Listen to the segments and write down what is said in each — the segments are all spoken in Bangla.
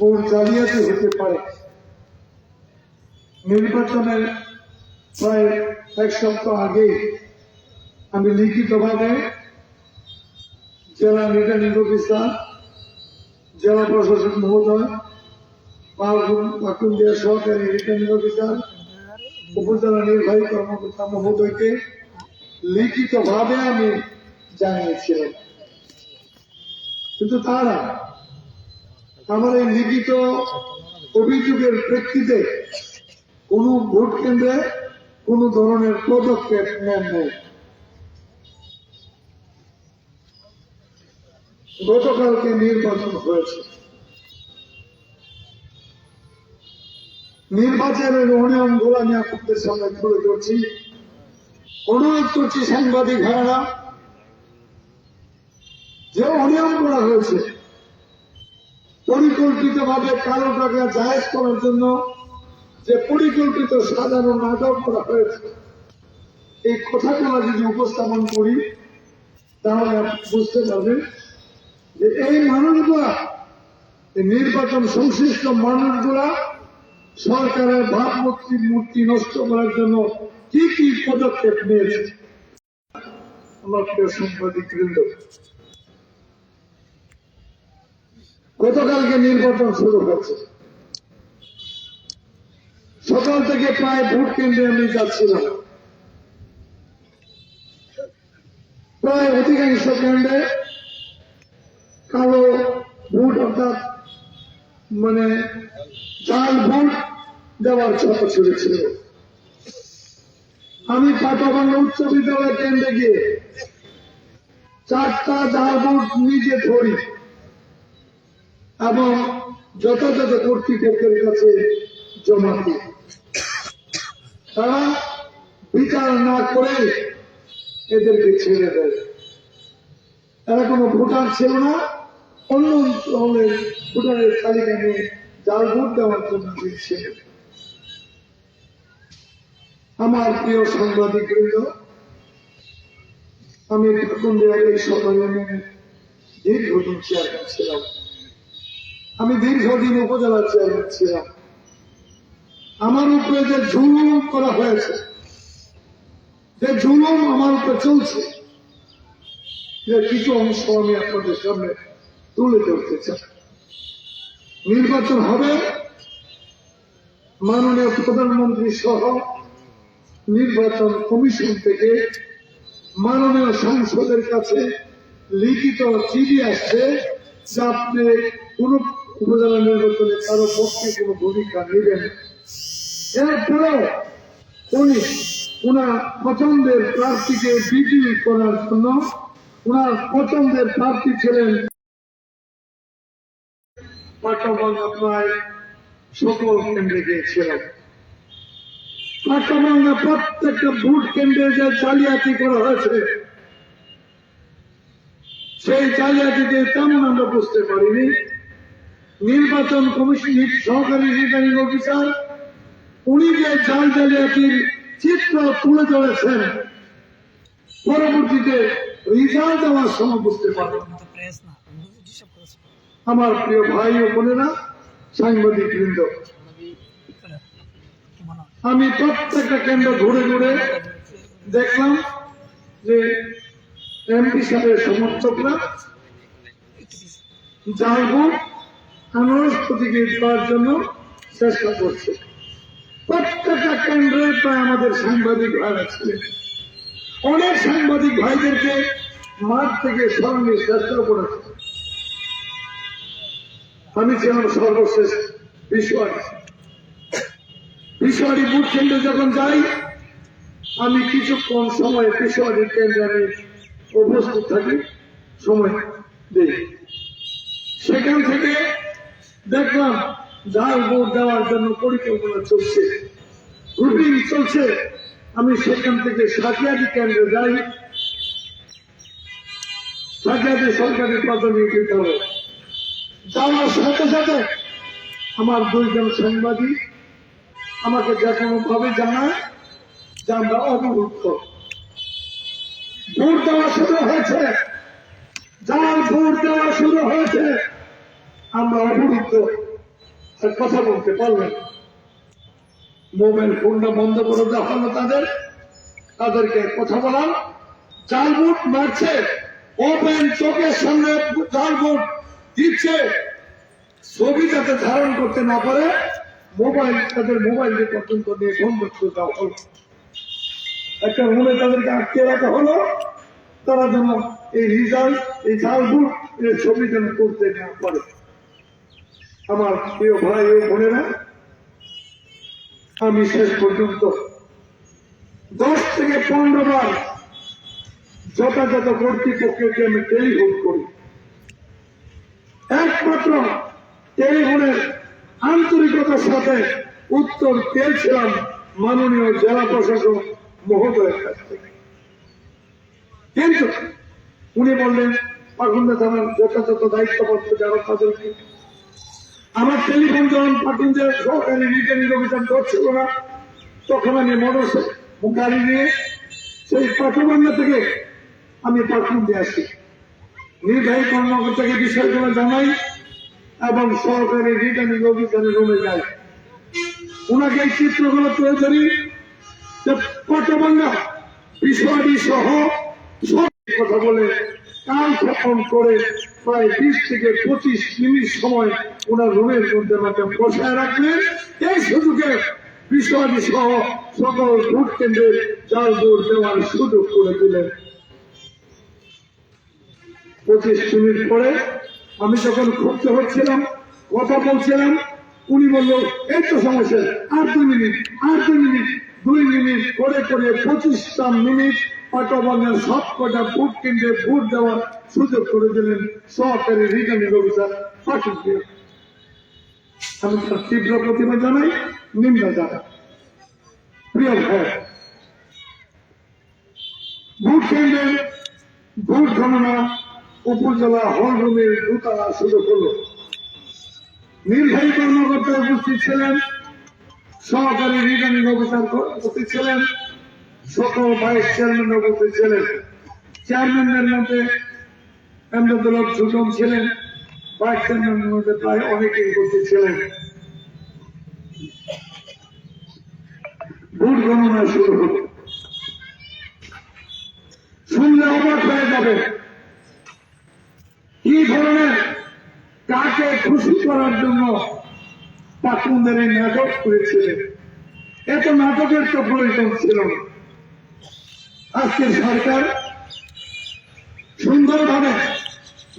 ভোট জালিয়াতি হতে পারে। নির্বাচনের প্রায় এক সপ্তাহ আগে আমি লিখিতভাবে জেলা রিটার্নিং অফিসার জেলা প্রশাসক মহোদয় পাকুন্দিয়া সহকারী রিটার্নিং অফিসার উপজেলা নির্বাহী কর্মকর্তা মহোদয়কে লিখিতভাবে আমি জানিয়েছিলাম। কিন্তু তারা আমার এই লিখিত অভিযোগের প্রেক্ষিতে কোন ভোট কেন্দ্রে কোন ধরনের পদক্ষেপ নেন নাই। গতকালকে নির্বাচন হয়েছে। নির্বাচনের অনিয়মগুলো আমি আপনাদের সামনে তুলে ধরছি। অনুরোধ করছি সাংবাদিক ভাইরা যে অনিয়ম করা হয়েছে পরিকল্পিত ভাবে কালো টাকা জায়েজ করার জন্য যে পরিকল্পিত সাজানো নাটক করা হয়েছে, এই কথাগুলো যদি উপস্থাপন করি, তাহলে বুঝতে পারবেন যে এই মানুষগুলা নির্বাচন সংশ্লিষ্ট মানুষগুলা সরকারের ভাবমূর্তির মূর্তি নষ্ট করার জন্য কি কি পদক্ষেপ নিয়েছে। আমার প্রিয় সাংবাদিক গতকালকে নির্বাচন শুরু হচ্ছে সকাল থেকে প্রায় ভোট কেন্দ্রে আমি যাচ্ছিলাম প্রায় অধিকাংশ কেন্দ্রে কালো ভোট অর্থাৎ মানে জাল ভোট দেওয়ার ছটা ছুটেছিল আমি পাটাবাংলা উচ্চ বিদ্যালয় কেন্দ্রে গিয়ে চারটা জাল ভোট নিজে ধরি। এবং যথাযথ কর্তৃপক্ষের কাছে জমা দিই। তারা বিচার না করে এদেরকে ছেড়ে দেয়। এরা কোনো ভোটার ছিল না, অন্য অঞ্চলের ভোটারের তালিকা নিয়ে জাল ভোট দেওয়ার জন্য দিচ্ছে আমার প্রিয় সাংবাদিক বৃন্দ আমি তখন এই সরকার ইউনিয়নের দীর্ঘদিন চেয়ারম্যান ছিলাম। আমি দীর্ঘদিন উপজেলা চেয়ারম্যান ছিলাম। আমার উপরে যে জুলুম করা হয়েছে, যে জুলুম আমার উপরে চলছে যে কিছু অংশ আমি আপনাদের সামনে তুলে ধরতে চাই। নির্বাচন হবে, মাননীয় প্রধানমন্ত্রী সহ নির্বাচন কমিশন থেকে মাননীয় সংসদের কাছে লিখিত চিঠি আসছে যে আপনি কোন উপজেলা নির্বাচনে কারও পক্ষে কোনো ভূমিকা নেবেন এরপরেও উনি ওনার পছন্দের প্রার্থীকে বিজয়ী করার জন্য ওনার পছন্দের প্রার্থী ছিলেন সেই জালিয়াতিতে তেমন আমরা বুঝতে পারিনি। নির্বাচন কমিশন সহকারী রিটার্নিং অফিসার, উনি যে জাল জালিয়াতির চিত্র তুলে ধরেছেন, পরবর্তীতে রিজাল্ট দেওয়ার সময় বুঝতে পারবেন আমার প্রিয় ভাই ও বোনেরা, সাংবাদিক বৃন্দ, আমি প্রত্যেকটা কেন্দ্র ঘুরে ঘুরে দেখলাম যে এমপি সাহেবের সমর্থকরা ভোট আনারস প্রতীকে দেওয়ার জন্য চেষ্টা করছে। প্রত্যেকটা কেন্দ্রে প্রায় আমাদের সাংবাদিক ভাইরা ছিলেন অনেক সাংবাদিক ভাইদেরকে মাঠ থেকে সরানোর চেষ্টা করেছে। আমি ছিলাম সর্বশেষ বিষয়। বিষয়টি বুথ কেন্দ্রে যখন যাই, আমি কিছুক্ষণ সময় বিষয়টি কেন্দ্রে আমি উপস্থিত থাকি, সময় দিই। সেখান থেকে দেখলাম জাল ভোট দেওয়ার জন্য পরিকল্পনা চলছে। গ্রুপিং চলছে। আমি সেখান থেকে সাকিয়াদি কেন্দ্রে যাই। সাকিয়াদি সরকারি প্রাথমিক বিদ্যালয়। যাওয়ার সাথে সাথে আমার দুইজন সাংবাদিক আমাকে যে কোনো ভাবে জানায় যে আমরা অবরুদ্ধ। ভোট দেওয়া শুরু হয়েছে। যার ভোট দেওয়া শুরু হয়েছে আমরা কথা বলতে মোবাইল ফোনটা বন্ধ করে দেওয়া তাদের। তাদেরকে কথা বলা, জালবুট মারছে, ওপেন চোখের সামনে জালবুট দিচ্ছে। ছবি যাতে ধারণ করতে না পারে, মোবাইল, তাদের মোবাইল পর্যন্ত নিয়ে বন্ধ দেওয়া হলো। একটা রুমে তাদেরকে আটকে রাখা হলো। তারা যেন এই রিজাল্ট, এই জাল বুট এর ছবি যেন করতে না পারে। আমার প্রিয় ভাই ও বোনেরা, আমি শেষ পর্যন্ত দশ থেকে পনেরো বার যথাযথ কর্তৃপক্ষকে আমি টেলিফোন করি। একমাত্র টেলিফোনের আন্তরিকতার সাথে উত্তর পেয়েছিলাম মাননীয় জেলা প্রশাসক মহোদয়ের কাছ থেকে। কিন্তু উনি বললেন পাকুন্দা থানার যথাযথ দায়িত্বপত্র যারা তাদেরকে আমার টেলিফোন যখন পাকুন্দের সরকারি রিটার্নিং অভিযান করছিল না। তখন আমি মোটর গাড়ি নিয়ে সেই পাঠবান্ধা থেকে আমি পাকুন্দে আসি। নির্বাহী কর্মকর্তাকে বিষয়গুলো জানাই এবং সরকারি রিটার্নিং অভিযানের রুমে যাই। ওনাকে এই চিত্রগুলো তুলে ধরি যে পাঠবান্ধা বিষয়টি সহ সব কথা বলে কাল স্থাপন করে প্রায় বিশ থেকে পঁচিশ মিনিট সময় ওনার রুমের মধ্যে আমাকে বসায় রাখলেন। এই সুযোগে বিষয়টি সহ সকল ভোট কেন্দ্রে চাল ভোট দেওয়ার সুযোগ করে দিলেন। পঁচিশ মিনিট পরে আমি যখন ক্ষুব্ধ হচ্ছিলাম, কথা বলছিলাম। উনি বলল, এই তো সমস্যা আর দুই মিনিট, আর দুই মিনিট দুই মিনিট, করে করে পঁচিশটা মিনিট পাটবানের সব কটা ভোট কেন্দ্রে ভোট দেওয়ার সুযোগ করে দিলেন সহকারী রিটার্নিং অফিসার দিলেন আমি তার তীব্র প্রতিবাদ জানাই, নিম্ন জানাই। প্রিয় ভাই ভোট কেন্দ্রের ভোট গণনা উপজেলা হল রুমের দোতলা শুরু হলো। নির্বাহী কর্মকর্তা উপস্থিত ছিলেন, সহকারী রিটার্নিং অফিসার উপস্থিত ছিলেন সকল ভাইস চেয়ারম্যান উপস্থিত ছিলেন। চেয়ারম্যানদের মধ্যে এমদাদুল্লাহ সুজন ছিলেন, ভাইস চেয়ারম্যানের মধ্যে প্রায় অনেকেই উপস্থিত ছিলেন। ভোট গণনা শুরু হলো শুনলে অবাক হয়ে যাবে কি ধরনের, কাকে খুশি করার জন্য পাকুনদের নাটক করেছিলেন। এত নাটকের তো প্রয়োজন ছিল না। আজকের সরকার সুন্দরভাবে,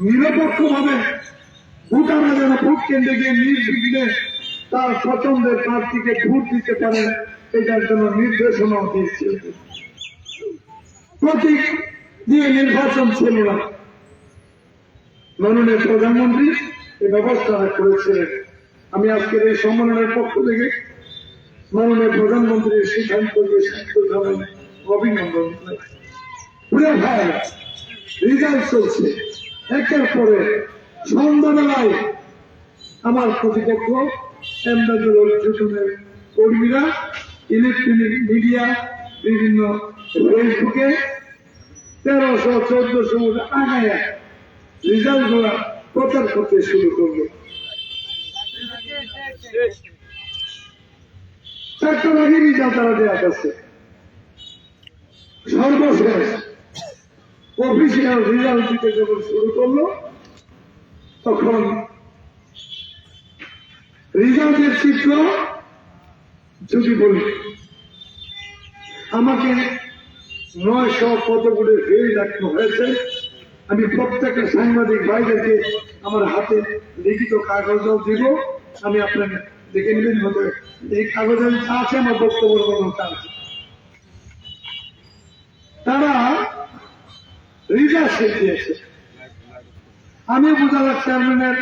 নিরপেক্ষভাবে ভোটাররা যেন ভোট কেন্দ্রে গিয়ে নির্বিঘ্নে তার পছন্দের প্রার্থীকে ভোট দিতে পারেন এটার জন্য নির্দেশনা দিয়েছিল প্রতীক দিয়ে নির্বাচন ছিল না। মাননীয় প্রধানমন্ত্রী এই ব্যবস্থা করেছিলেন আমি আজকের এই সম্মেলনের পক্ষ থেকে মাননীয় প্রধানমন্ত্রীর সিদ্ধান্তকে স্বীকৃত জানাই চলছে। একের পরে সন্ধ্যাবেলায় আমার প্রতিপক্ষ কর্মীরা, ইলেকট্রনিক মিডিয়া, বিভিন্ন ফেসবুকে তেরোশো চোদ্দশো আগায় রেজাল্টগুলা প্রচার করতে শুরু করল। চারটা আগে রেজাল্ট তারা দেওয়া গেছে সর্বশেষ অফিসিয়াল রেজাল্ট দিতে যখন শুরু করল তখন চিত্র যদি বলি আমাকে নয়শো ফেল হয়েছে আমি প্রত্যেকটা সাংবাদিক ভাইদেরকে আমার হাতে লিখিত কাগজও দিব আমি আপনাকে দেখে নেবেন এই কাগজে যা আছে আমার বক্তব্যের মতো তা আছে। তারা রিজার্ভ দিয়েছে আমি উপজেলা চেয়ারম্যানের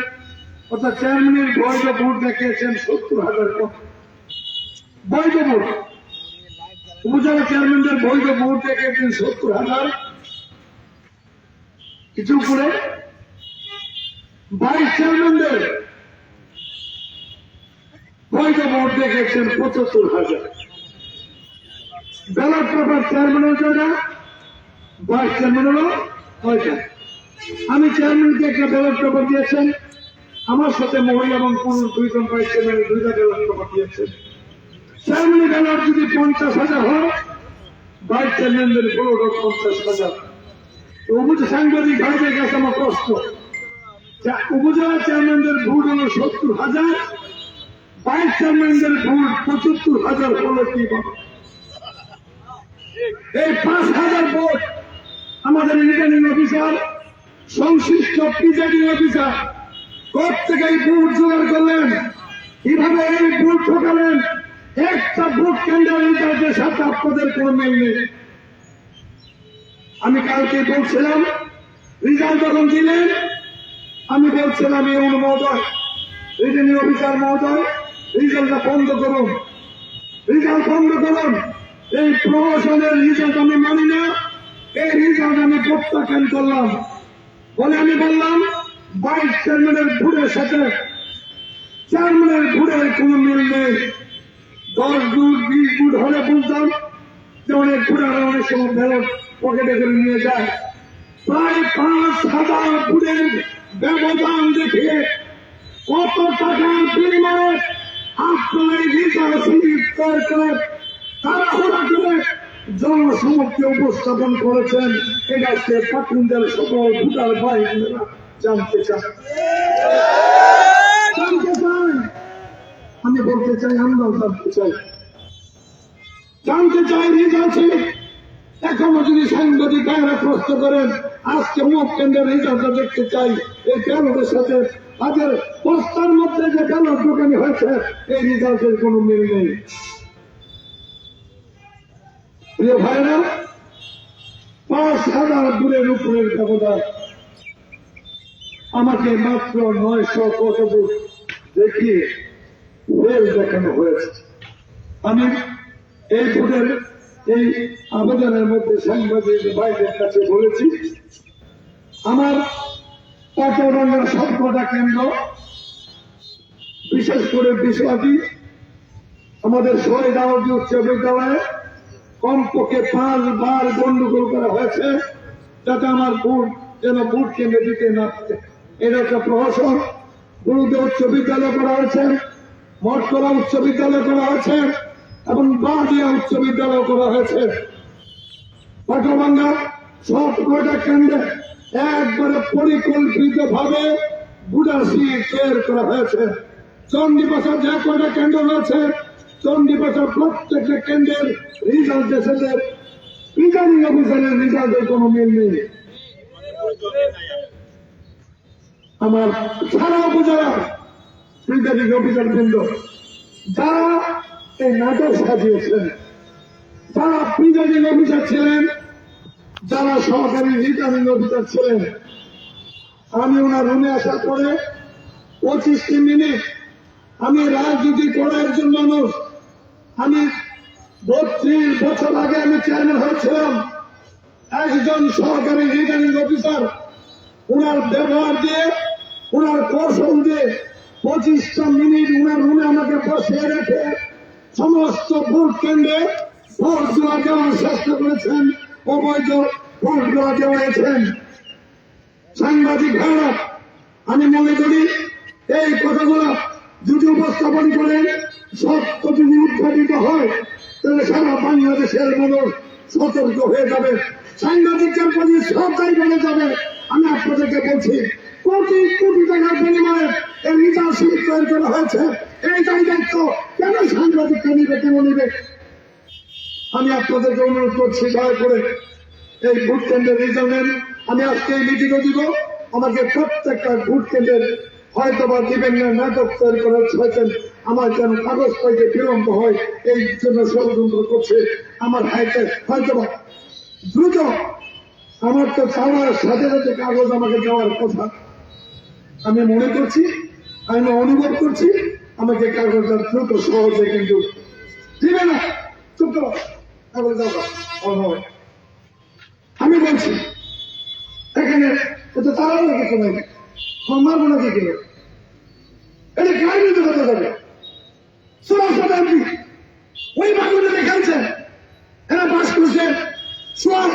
অর্থাৎ চেয়ারম্যানের বৈধ ভোট দেখিয়েছেন সত্তর হাজার বৈধ ভোট উপজেলা চেয়ারম্যানদের বৈধ ভোট দেখিয়েছেন সত্তর হাজার। কিছু করে ভাইস চেয়ারম্যানদের বৈধ ভোট দেখিয়েছেন পঁচাত্তর হাজার। ব্যালট পেপার চেয়ারম্যানের জন্য ভাইস চেয়ারম্যান হলো ছয়টা আমি চেয়ারম্যানকে একটা ব্যালট পেপার দিয়েছেন। আমার সাথে মহিলা এবং পুরুষ দুইজন ভাইস চেয়ারম্যানের দুই লাখ লক্ষ পাঠিয়েছে চেয়ারম্যান ব্যানার যদি পঞ্চাশ হাজার হয় ভাইস চেয়ারম্যানদের লাখ পঞ্চাশ হাজার। উপজেলা সাংবাদিক ভাইদের কাছে আমার প্রশ্ন উপজেলা চেয়ারম্যানদের ভোট হলো সত্তর হাজার ভাইস চেয়ারম্যানদের ভোট পঁচাত্তর হাজার হলো কি? এই পাঁচ হাজার ভোট আমাদের রিটার্নিং অফিসার সংশ্লিষ্ট প্রিজাইডিং অফিসার কোথ থেকে এই ভোট জোগাড় করলেন। কীভাবে এই ভোট ঠকালেন। একটা ভোট কেন্দ্র রিজাল্টের সাথে আপনাদের কোনো মিল নেই। আমি কালকে বলছিলাম রিজাল্ট যখন দিলেন, আমি বলছিলাম এই মহোদয় রিটার্নিং অফিসার মহোদয় রিজাল্টটা বন্ধ করুন। রেজাল্ট বন্ধ করুন। এই প্রমোশনের রেজাল্ট আমি মানি না। এই রেজাল্ট আমি প্রত্যাখ্যান করলাম। বলে আমি বললাম ভাইস চেয়ারম্যানের ভোটের সাথে চেয়ারম্যানের ভোটের কোনো মিল নেই। দশ গুণ, বিশ গুণ হলে বলতাম যে অনেক ভোটার অনেক সময় ব্যালট পকেটে করে নিয়ে যায়। প্রায় পাঁচ হাজার ভোটের ব্যবধান দেখে কত টাকার বিনিময়ে আপনারা রিজার্ভ জনসমক্ষে উপস্থাপন করেছেন। এটা সে সকল ভোটার বোনেরা জানতে চান চাই আমি বলতে চাই, আমরাও জানতে চাই। জানতে চাই স্লিপ এখনও যদি সাংবাদিক ভাইরা প্রশ্ন করেন, আজকে মুখ কেন্দ্রের রিজাল্টটা দেখতে চাই। এই ব্যালটের সাথে তাদের বস্তার মধ্যে যে ব্যালট দোকানি হয়েছে, এই রিজাল্টের কোনো মিল নেই। প্রিয় ভাইরা, পাঁচ হাজার দূরের উপরের ব্যবধান আমাকে মাত্র নয়শো কত দূর দেখিয়ে ফেল দেখানো হয়েছে। আমি এই ভোটের, এই আবেদনের মধ্যে সাংবাদিক ভাইদের কাছে বলেছি, আমার পাটরঙ্গের সবকটা কেন্দ্র, বিশেষ করে বিশ্বাসী আমাদের শহীদ আওয়াজি উচ্চ বিদ্যালয়ে কমপক্ষে পাঁচবার গন্ডগোল করা হয়েছে, যাতে আমার ভোট যেন ভোট কেন্দ্রে দিতে না এর একটা প্রহসন। গুরুদেব উচ্চ বিদ্যালয় করা হয়েছে মঠকলা উচ্চ বিদ্যালয় করা হয়েছে, এবং বাদিয়া উচ্চ বিদ্যালয় করা হয়েছে। পাটবাঙ্গা সব কয়টা কেন্দ্রে একবারে পরিকল্পিত ভাবে বুড়াশি তৈরি করা হয়েছে। চণ্ডীপাশা যে কয়টা কেন্দ্র রয়েছে চণ্ডীপাশা প্রত্যেকটা কেন্দ্রের রিজাল্ট এসেছে রিটার্নিং অফিসারের রিজাল্টের কোনো মিল নেই। আমার সারা উপজেলা রিটার্নিং অফিসার বৃন্দ যারা এই নাটক সাজিয়েছেন, যারা প্রিজাইডিং অফিসার ছিলেন, যারা সহকারী রিটার্নিং অফিসার ছিলেন, আমি ওনার রুমে আসার পরে পঁচিশটি মিনিট আমি রাজনীতি করে একজন মানুষ আমি বত্রিশ বছর আগে আমি চেয়ারম্যান হয়েছিলাম। একজন সহকারী রিটার্নিং অফিসার ওনার ব্যবহার দিয়ে ওনার কৌশল দিয়ে পঁচিশটা মিনিট ওনার রুমে আমাকে বসিয়ে রেখে সমস্ত ভোট কেন্দ্রে ভোট দেওয়া দেওয়ার চেষ্টা করেছেন, অবৈধ ভোট দেওয়া দেওয়াছেন সাংবাদিক ভাইরা, আমি মনে করি এই কথাগুলো যদি উপস্থাপন করেন সত্য যদি উদ্ঘাটিত হয়, তাহলে সারা বাংলাদেশের মানুষ সতর্ক হয়ে যাবে। সাংবাদিকদের প্রতি শ্রদ্ধাই বেড়ে যাবে। আমি আপনাদেরকে বলছি, কোটি কোটি টাকার বিনিময়ে এই রিজার্ভ শিল্প তৈরি করা হয়েছে। এই দায়িত্ব কেন সাংবাদিককে নিবে, কেন নিবে? আমি আপনাদেরকে অনুরোধ করছি, দয়া করে এই ভোট কেন্দ্রের রিজাল্ট নেন আমি আজকে এই মিটিংও দিব। আমাকে প্রত্যেকটা ভোট কেন্দ্রের হয়তো বা দিবেন না নাটক তৈরি করার হয়েছেন আমার যেন কাগজ পাইতে বিলম্ব হয়, এই জন্য ষড়যন্ত্র করছে আমার হাইতে হয়তো বা দ্রুত আমার তো চাওয়ার সাথে সাথে কাগজ আমাকে দেওয়ার কথা। আমি মনে করছি, আমি অনুভব করছি, আমাকে কাগজটা দ্রুত সহজে কিন্তু দিবে না। চুপ কাগজ দাও আমি বলছি, এখানে এত তাড়াহুড়ো কিছু সম্মানবো থেকে এটা কার বিরুদ্ধে করতে যাবে সরাসরি আপনি ওই বাংলাদেশে দেখাচ্ছেন এরা বাস করছে। সোয়াল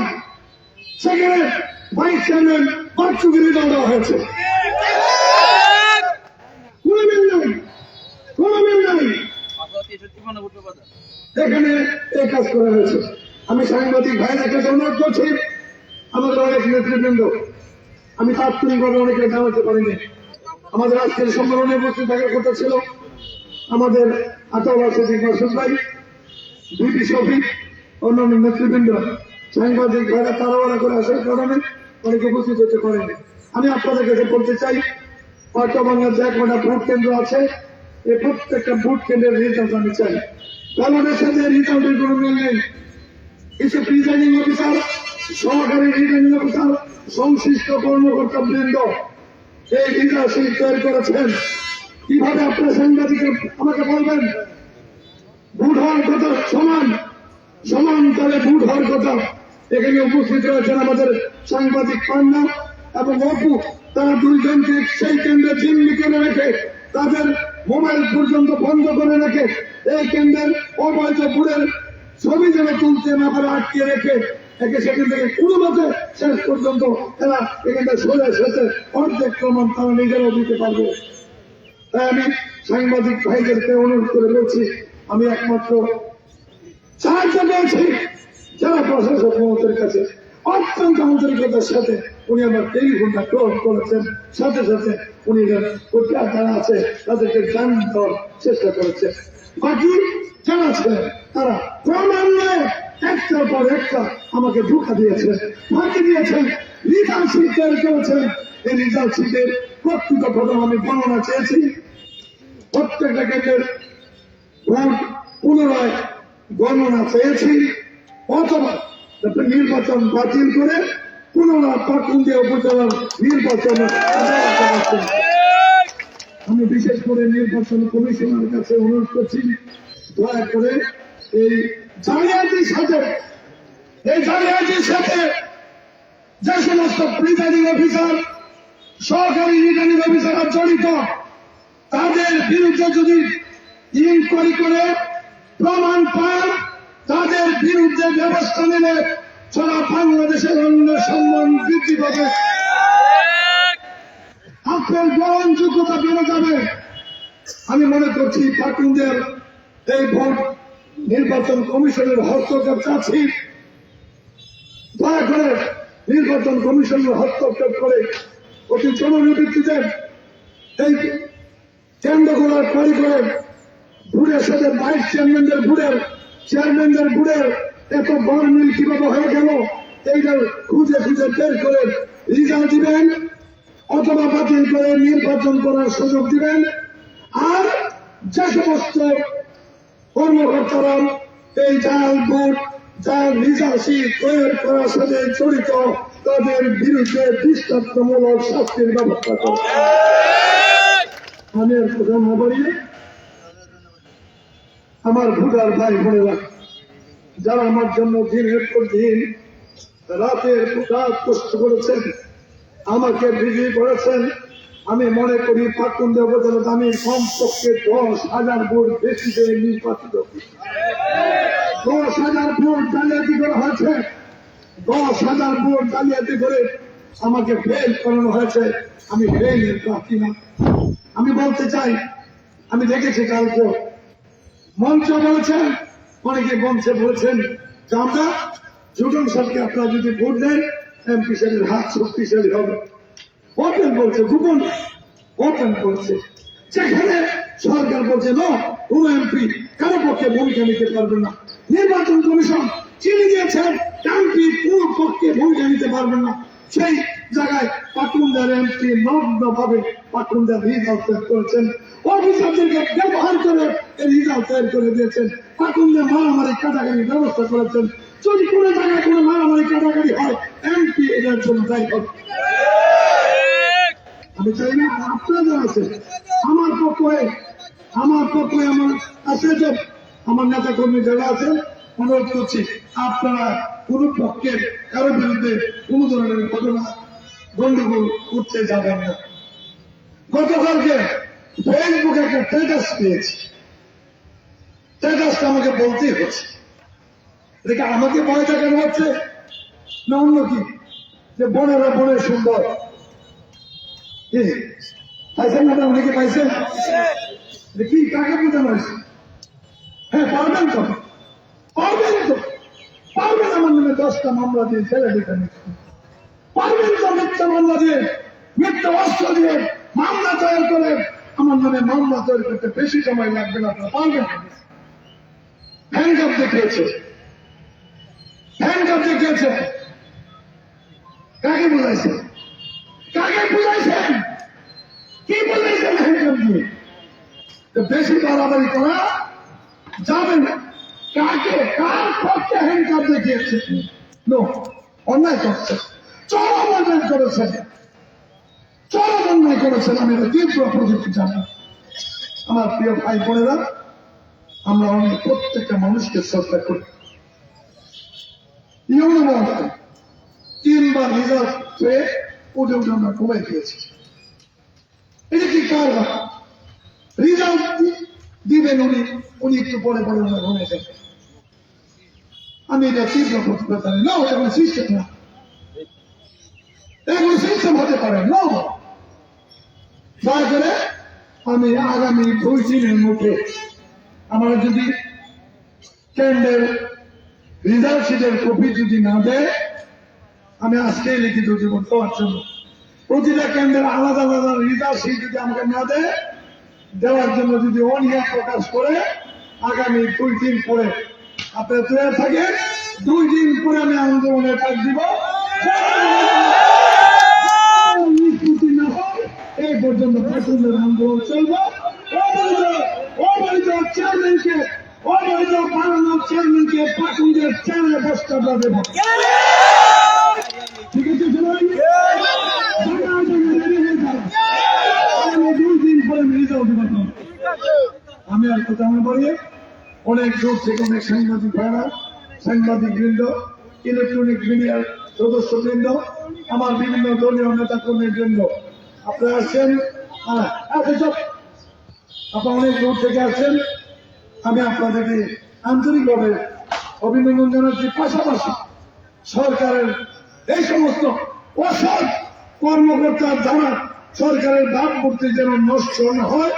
সেখানে ভাইস চেয়ারম্যান বাচ্চুগিরি দেওয়া হয়েছে। এখানে এই কাজ করা হয়েছে। আমি সাংবাদিক ভাইরাকে কাছে অনুরোধ করছি, আমাদের অনেক নেতৃবৃন্দ আমি তাৎক্ষণিকভাবে অনেকে জানাতে পারিনি। আমাদের আজকের সম্মেলনে উপস্থিত থাকার কথা ছিল আমাদের আতাউল্লাহ সিদ্দিক মাসুদ ভাই, বিপি শফিক, অন্যান্য নেতৃবৃন্দ, সাংবাদিক ভাইরা তাড়াহুড়া করে আসার কারণে অনেকে উপস্থিত হতে পারেনি। আমি আপনাদের কাছে বলতে চাই পাট্টবাংলার যে কটা ভোট কেন্দ্র আছে এই প্রত্যেকটা ভোট কেন্দ্রের রেজাল্ট আমি চাই। ব্যালটের সাথে রেজাল্টের কোনো মিল নেই। কিছু প্রিজাইডিং অফিসার সহকারী রিটার্নিং অফিসার সংশ্লিষ্ট কর্মকর্তা বৃন্দ এই লিডারশিপ তৈরি করেছেন। কীভাবে আপনার সাংবাদিক আমাকে বলবেন? বুট হওয়ার কথা সমান সমান তালে বুট হওয়ার কথা এখানে উপস্থিত রয়েছেন আমাদের সাংবাদিক পান্না এবং অপু। তারা দুইজনকে সেই কেন্দ্রে জিম্মি করে রেখে তাদের মোবাইল পর্যন্ত বন্ধ করে রেখে এই কেন্দ্রের অবৈধ বুড়ের ছবি যেন তুলতে না পারে, আটকে রেখে একে সেখান থেকে কোনো মতে শেষ পর্যন্ত এরা এখানে সরে এসেছে। অর্ধেক প্রমাণ তারা নিজেরাও দিতে পারবে। তাই আমি সাংবাদিক ভাইদেরকে অনুরোধ করে বলছি, আমি একমাত্র যারা প্রশাসক কাছে। অত্যন্ত আন্তরিকতার সাথে উনি আমার টেলিফোনটা ক্লোজ করেছেন। সাথে সাথে উনি যারা আছে, তাদেরকে জান চেষ্টা করেছেন। বাকি যারা আছে, তারা ক্রমান্বয়ে একটার পর একটা আমাকে ধোকা দিয়েছে, ফাঁকি দিয়েছেন রিজাল্ট শিট তৈরি করেছেন এই রিজাল্ট শিটের প্রকৃত ঘটনা আমি বর্ণনা চেয়েছি, প্রত্যেকটা কেন্দ্রের পুনরায় গণনা চেয়েছি, অথবা নির্বাচন বাতিল করে পুনরায় পাকুন্দিয়া উপজেলার নির্বাচন আমি বিশেষ করে নির্বাচন কমিশনের কাছে অনুরোধ করছি দয়া করে এই জালিয়াতির সাথে, এই জালিয়াতির সাথে যে সমস্ত প্রিজাইডিং অফিসার সহকারী রিটার্নিং অফিসাররা জড়িত, তাদের বিরুদ্ধে যদি ইনকোয়ারি করে, প্রমাণ পান তাদের বিরুদ্ধে ব্যবস্থা নিলে সারা বাংলাদেশের অন্য সম্মান বৃদ্ধি পাবে। আপনার গ্রহণযোগ্যতা বেড়ে যাবে। আমি মনে করছি পাকুন্দের এই ভোট নির্বাচন কমিশনের হস্তক্ষেপ চাচ্ছি। দয়া করে নির্বাচন কমিশনের হস্তক্ষেপ করে অতি জরুরি ভিত্তিতে এই কেন্দ্রগুলোর তৈরি করে ভুড়ের সাথে ভাইস চেয়ারম্যানদের ভুড়ের চেয়ারম্যানদের ভুড়ের এত বড় মিল কীভাবে হয়ে গেল এইটা খুঁজে খুঁজে বের করে রিজাল্ট দিবেন অথবা বাতিল করে নির্বাচন করার সুযোগ দিবেন। আর যে সমস্ত কর্মকর্তারা এই জাল ভোট জাল রিজার্সি তৈরি করার সাথে জড়িত, তাদের বিরুদ্ধে দৃষ্টান্তমূলক শাস্তির ব্যবস্থা করে আমি আর কথা না বাড়িয়ে আমার ভোটার ভাই বোনেরা, যারা আমার জন্য দিনের পর দিন রাতের রাত কষ্ট করেছেন, আমাকে বিজয়ী করেছেন আমি মনে করি পাকুন্দ উপজেলাতে আমি কমপক্ষে দশ হাজার ভোট বেশি করে নির্বাচিত। দশ হাজার ভোট জালিয়াতি করা হয়েছে। দশ হাজার ভোট জালিয়াতি করে আমাকে ফেল করানো হয়েছে। আমি ফেলের প্রার্থী না। আমি বলতে চাই, আমি দেখেছি কালকে মঞ্চ বলেছেন, অনেকে মঞ্চে বলেছেন, যে আমরা, জুটন সাহেবকে আপনারা যদি ভোট দেন, এমপি সাহেবের হাত শক্তিশালী হবে। ওপেন বলছে গোপন ওপেন বলছে। যেখানে সরকার বলছে, ন, কোন এমপি কারও পক্ষে ভূমিকা নিতে পারবে না। নির্বাচন কমিশন চিনি দিয়েছেন এমপি কোন পক্ষে ভূমিকা নিতে পারবেন না। সেই জায়গায় পাটুন্দার এমপি নগ্ন ভাবে পাটুন্দার রিজাল্ট তৈরি করেছেন। অফিসারদেরকে ব্যবহার করে এই রিজাল্ট তৈরি করে দিয়েছেন। পাটুন্দার মারামারি কাটাকাটি ব্যবস্থা করেছেন। যদি কোনো জায়গায় কোনো মারামারি কাটাকাটি হয় এমপি এটার জন্য দায়ী হবে। আমার পক্ষে আমার পক্ষে আমার আছে যে আমার নেতা কর্মী যারা আছে, অনুরোধ করছি, আপনারা কোন পক্ষের বিরুদ্ধে কোন ধরনের ঘটনা গন্ডগোল করতে যাবেন না। গতকালকে ফেসবুকে একটা স্ট্যাটাস পেয়েছি। স্ট্যাটাসটা আমাকে বলতেই হচ্ছে। দেখে আমাকে ভয় দেখানো হচ্ছে না অন্য কি? যে বনেরা বনে সুন্দর। পাইছেন ম্যাডাম অনেকে পাইছেন? কি কাকে বুঝতে পারছি হ্যাঁ পারবেন তো? পারবেন তো? পারবেন আমার নামে দশটা মামলা দিয়ে ছেড়ে দিতে পারবেন তো মিথ্যা মামলা দিয়ে? মিথ্যা অস্ত্র দিয়ে মামলা তৈরি করে আমার নামে মামলা তৈরি করতে বেশি সময় লাগবে না, আপনারা পারবেন হ্যান্ডকাপ দেখিয়েছে। হ্যান্ডকাপ দেখিয়েছে। কাকে বোঝাইছে? বেশি বাড়াবাড়ি করা যাবে না। কাকে? কার পক্ষে হ্যান্ডকাপ দেখিয়েছে অন্যায় করছে। চরম অন্যায় করেছেন। চরম অন্যায় করেছেন। আমি তীব্র প্রযুক্তি জানি। আমার প্রিয় ভাই বোনেরা, আমরা অনেক প্রত্যেকটা মানুষকে শ্রদ্ধা করি। তিনবার রেজাল্ট পেয়ে উঠে উঠে আমরা কমে গিয়েছি এটা কি কারবার রেজাল্ট দিবেন উনি উনি একটু পরে পরে আমরা ঘুমিয়ে যাবেন আমি এটা তীব্র প্রতিবাদ জানি না ওটা কোনো সিস্টেম না এগুলো সিস্টেম হতে পারে না দয়া করে আমি আগামী দুই দিনের মধ্যে আমার যদি ক্যান্ডেল রেজাল্ট শিটের কপি যদি না দেয়, আমি আজকে লিখিত দিব তোমার জন্য। প্রতিটা কেন্দ্রের আলাদা আলাদা রেজাল্ট শিট যদি আমাকে না দেয় দেওয়ার জন্য যদি অনিয়া প্রকাশ করে, আগামী দুই দিন পরে আপনার তৈরি থাকেন, দুই দিন পরে আমি আন্দোলনে ডাক দিব। নিষ্পত্তি না এই পর্যন্ত পছন্দের আন্দোলন চলবে। অবৈধ চেয়ারম্যানকে অবৈধ বানানো চেয়ারম্যানকে পাকুন্দের চেয়ারে বসতে দেব ঠিক আছে সবাই জানা জানা রেডি হয়ে যাও আমি দুই দিন পরে নিয়ে যাও তোমাকে আমি আর কথা মনে পড়ি অনেক দূর থেকে অনেক সাংবাদিক ভাইরা, সাংবাদিক বৃন্দ ইলেকট্রনিক মিডিয়ার সদস্য বৃন্দ আমার বিভিন্ন দলীয় নেতা কর্মী বৃন্দ। আপনারা আসছেন? হ্যাঁ। আপনারা অনেক দূর থেকে আসছেন। আমি আপনাদেরকে আন্তরিকভাবে অভিনন্দন জানাচ্ছি। পাশাপাশি সরকারের এই সমস্ত অসৎ কর্মকর্তার দ্বারা সরকারের ভাবমূর্তি যেন নষ্ট না হয়,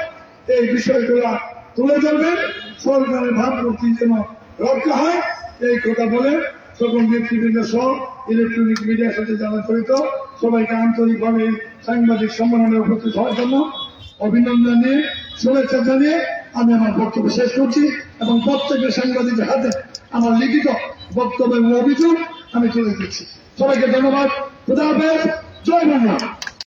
এই বিষয়গুলা তুলে ধরবেন সরকারের ভাবমূর্তি যেন রক্ষা হয়, এই কথা বলে সকল নেতৃবৃন্দ সহ ইলেকট্রনিক মিডিয়ার সাথে যারা জড়িত, সবাইকে আন্তরিকভাবে সাংবাদিক সম্মেলনে উপস্থিত হওয়ার জন্য অভিনন্দন নিয়ে, শুভেচ্ছা জানিয়ে আমি আমার বক্তব্য শেষ করছি এবং প্রত্যেকের সাংবাদিকের হাতে আমার লিখিত বক্তব্য এবং অভিযোগ আমি তুলে দিচ্ছি সবাইকে ধন্যবাদ। খুদা জয় বাংলা।